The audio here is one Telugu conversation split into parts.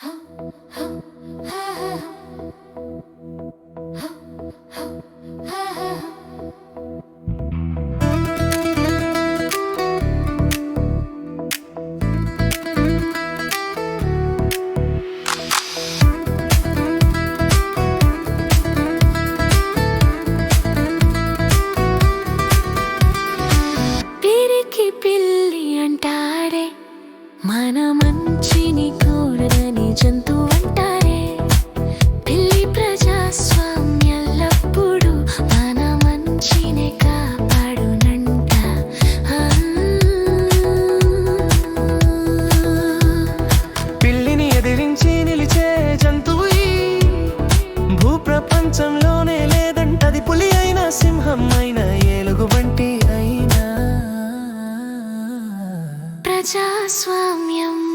啊？భూప్రపంచంలోనే లేదంటది పులి అయినా సింహం అయినా ఏలుగు వంటి అయినా. ప్రజాస్వామ్యం.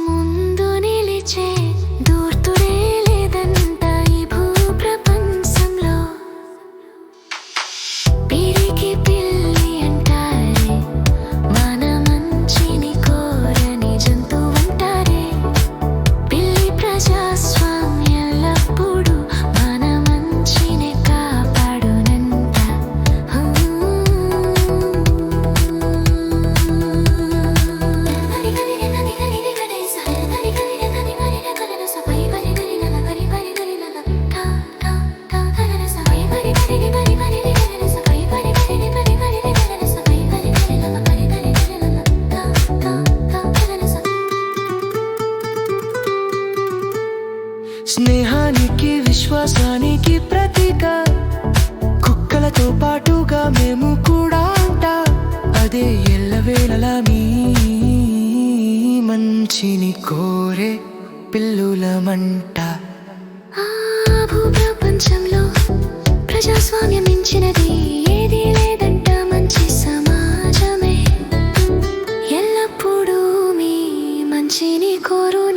స్నేహానికి విశ్వాసానికి ప్రతీక. కుక్కలతో పాటుగా మేము కూడా అంట. అదే ఎల్లవేళలా మీ మంచిని కోరే పిల్లులమంట ఏది మంచి సమాజమే. ఎల్లప్పుడూ మీ మంచిని కోరు